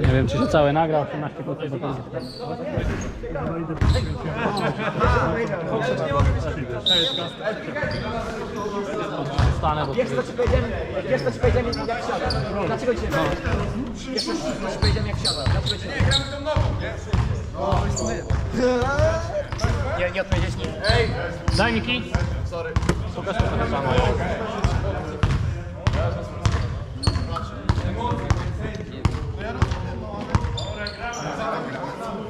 Nie wiem, czy się cały nagra, 18 krótko do końca. Stanę, bo co ci powiedziałem, wiesz co ci powiedziałem jak siada. Dlaczego cię co ci powiedziałem jak siada. Dlaczego cię nie gramy tą nową, nie? Nie, nie odpowiedzieć nic. Daj Miki. Sorry. Pokaż to trochę samo.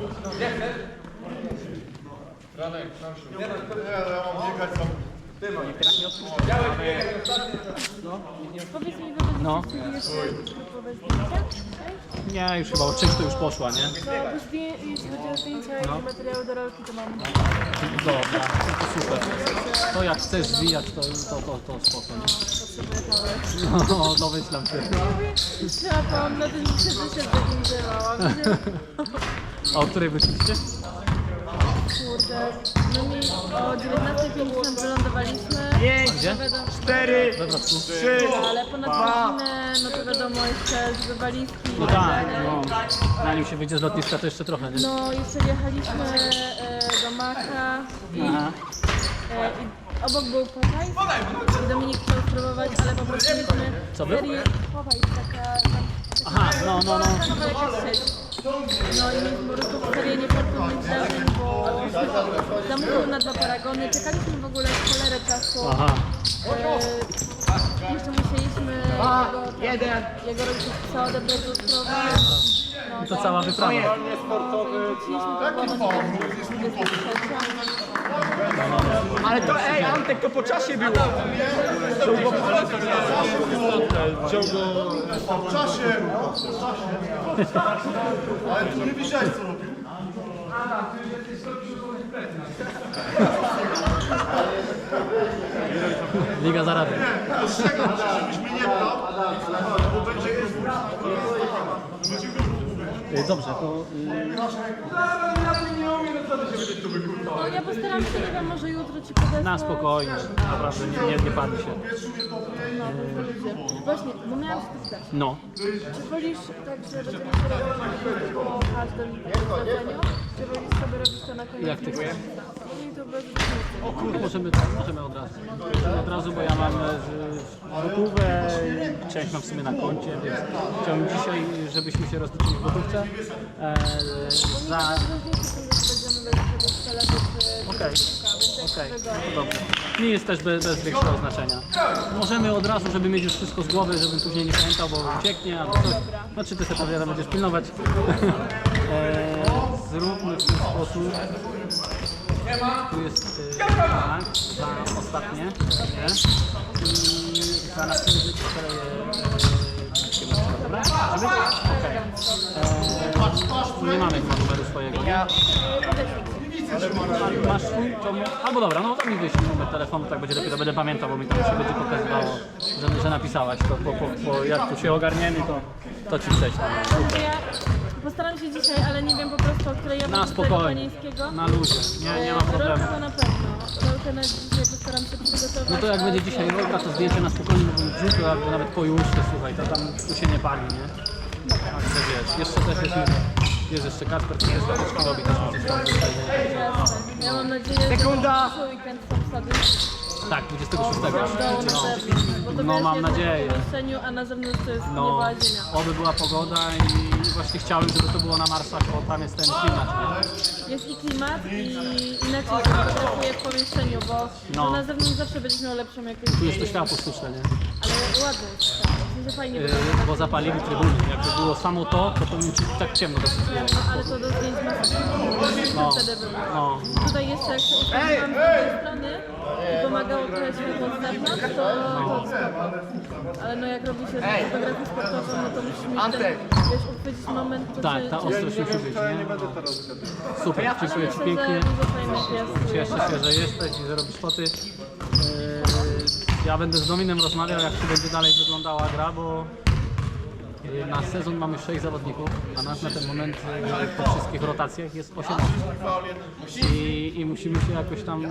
Powiedz mi, wy No. będziecie jeszcze grupowe zdjęcia? Nie, już chyba część to już poszła, nie? No, bo zdję, jeśli chodzi o zdjęcia i materiały do rolki, to mam. Dobra, to super. To jak chcesz zwijać, to, to, to, to spoko, nie? Potrzebuję kawy. No, domyślam się. Trzeba na tym przedziu się zorganizowałam. A o której wyszliście? Kurde, no mi o 19.50 wylądowaliśmy. Gdzie? Wiadomo, Cztery, We Wrocku. trzy, ale ponad godzinę, no to wiadomo, jeszcze żeby walizki No tak tak, no. Zanim się wyjdzie z lotniska, to jeszcze trochę, nie? No, jeszcze jechaliśmy e, do Maka i, Aha. e, i obok był Popaj i Dominik chciał spróbować, ale po prostu mieliśmy Co był? serię Popaj, taka tam... Aha, no, no, no. Taka jakaś sieć. No i po prostu serię niefortunnych zdarzeń, bo zamówił na dwa paragony, czekaliśmy w ogóle cholerę czasu. Aha. E, jeszcze musieliśmy jego, jeden. jego rodziców psa odebrać do zdrowia. No, I to cała wyprawa. Ale to ej Antek, to po czasie było. W czasie! Ale tu nie widziałeś co robił. Liga zarabia. Ostrzegam cię, żebyś mnie nie brał, bo będzie Y, Dobrze, to No ja postaram się, nie wiem, może jutro ci podesłać. na spokojnie. Naprawdę, nie, nie, nie pali się. No, to. Właśnie, bo miałam się pytać. No. Czy wolisz tak, że będziemy się robić po każdym zdarzeniu? Czy wolisz sobie robić to na koniec? Jak ty chcesz. Bez różnicy. Możemy, możemy od razu. Od razu, bo ja mam e, gotówę, część mam w sumie na koncie, więc chciałbym dzisiaj, żebyśmy się rozliczyli w gotówce. E, za... Okej, okej, dobrze. Mi jest też bez, bez większego znaczenia. Możemy od razu, żeby mieć już wszystko z głowy, żebym później nie pamiętał, bo ucieknie albo coś. Znaczy ty sobie to wiadomo, będziesz pilnować. E, zróbmy w ten sposób. Tu jest e, tak, za ostatnie. Nie? I za następny cztery. e, Dobra? Żeby? Okej. E, Nie mamy chyba numeru swojego, nie? Masz swój? To mu... Albo dobra, no to mi wyślij numer telefonu, tak będzie lepiej, to będę pamiętał, bo mi tam się będzie pokazywało, że, że napisałaś. To po, po, po, jak tu się ogarniemy, to, to ci prześlę. Ja postaram się dzisiaj, ale nie wiem po prostu, o której ja Na mam spokojnie, na luzie, nie, nie ma problemu. Rolkę na pewno. Rolkę na dzisiaj postaram się przygotować. No to jak będzie dzisiaj roga, to zdjęcie na spokojnie być wrzucił, albo nawet pojużkę, słuchaj, to tam tu się nie pali, nie? Tak, wiesz, jeszcze też jest, jest jeszcze Kasper, który też robi, tam? Jasne. Ja mam nadzieję, Sekunda. że przyszły weekend są wsady Tak, 26. dołu na No. pewno. Bo to No, wiesz, mam jest nadzieję. pomieszczeniu, a na zewnątrz to jest No, ziemia. oby była pogoda i właśnie chciałem, żeby to było na Marsach, bo tam jest ten klimat, nie? Jest i klimat i inaczej się fotografuje w pomieszczeniu, bo No. na zewnątrz zawsze będziesz miał lepszą jakość. Tu jest to światło sztuczne, nie? Ale ładne jest. tak. W sensie fajnie Yy, wygląda. bo zapalili trybuny. Jakby było samo to, to powinno ci tak ciemno dosyć było. No, ale to do zdjęć masy No, wtedy było. no. Tutaj jeszcze jak się ustawiłam z drugiej strony i pomagało trochę światło z zewnątrz, to, to spoko. Ale no jak robi się fotografię sportową, no to musisz mieć ten, Antek. wiesz, uchwycić moment, to Tak, ta ostrość musi być, nie? Super, dziękuję Ci pięknie. Cieszę się, że jesteś i że robisz foty. Yy, Ja będę z Dominem rozmawiał, jak się będzie dalej wyglądała gra, bo na sezon mamy 6 zawodników, a nas na ten moment yy, po wszystkich rotacjach jest 8 osób. I, I musimy się jakoś tam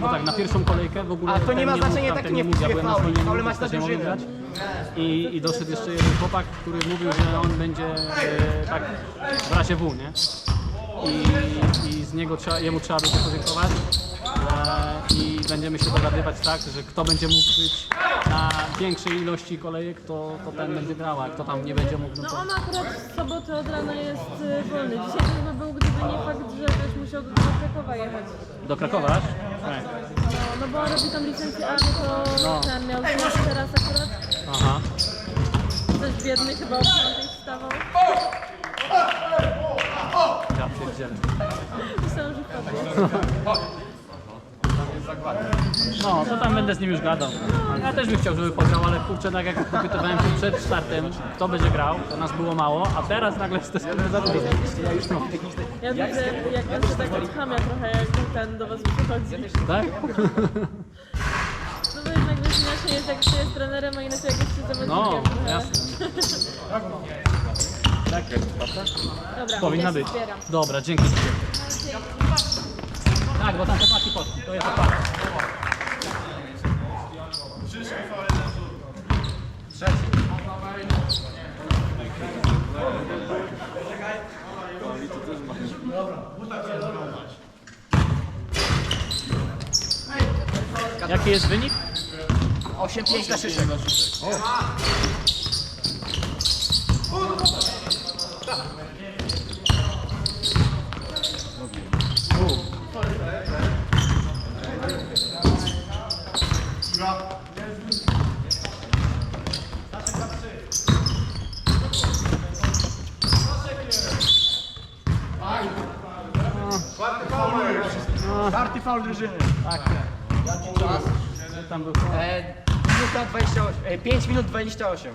bo tak, na pierwszą kolejkę w ogóle A to nie ma znaczenia, taki nie nie mógł, ja byłem na faul, zwolnieniu, ale więc masz na drużynę. I, I doszedł jeszcze jeden chłopak, który mówił, że on będzie e, tak w razie W, nie? I, i z niego trzeba, jemu trzeba będzie podziękować. E, I będziemy się dogadywać tak, że kto będzie mógł być na większej ilości kolejek, to, to ten będzie grał, a kto tam nie będzie mógł, no No to... on akurat w sobotę od rana jest y, wolny. Dzisiaj to chyba był, gdyby nie fakt, że też musiał do do Krakowa jechać. Do Krakowa, aż? Tak. No, no bo on robi tam licencję A, no to No. ten miał zjazd teraz akurat. Aha. Też biedny chyba o 5 wstawał. Ja pierdzielę. Myślałem, że wpadło. No, to tam będę z nim już gadał. Ja też bym chciał, żeby pograł, ale kurczę, tak jak popytowałem się przed startem, kto będzie grał, to nas było mało, a teraz nagle jest to za dużo. Ja. Ja widzę, jak on się tak odchamia trochę, jak ten do was przychodzi. Tak? No bo jednak wiesz, inaczej jest jak się jest trenerem, a inaczej jak jest się zawodnikiem. No, trochę. jasne. Tak, Dobra, powinna ja być. zbieram. Dobra, dzięki. Tak, bo tam chłopaki poszli, to jest oparte. Jaki jest wynik? 8-5 na szyszek. Czwarty faul drużyny. Tak. Tam był E, minuta 28, e, 5 minut 28.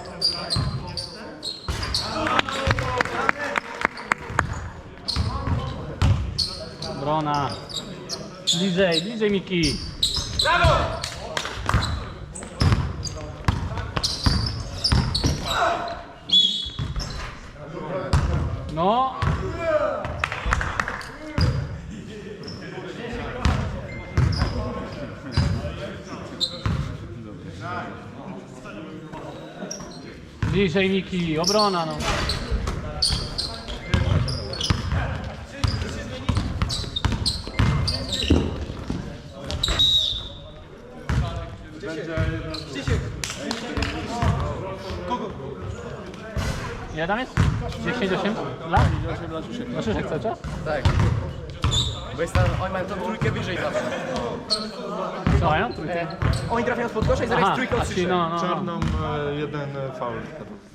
Obrona. Bliżej, bliżej Miki. No. Bliżej Miki, obrona no. Ile tam jest? 10, 8 lat? Na szyszek cały czas? Tak. Bo jest tam, oni mają tą trójkę wyżej zawsze. Co mają? Trójkę? E, oni trafiają z podkosza i zaraz Aha, trójkę od a czyli szyszek. no, no, no. Czarną e, jeden faul.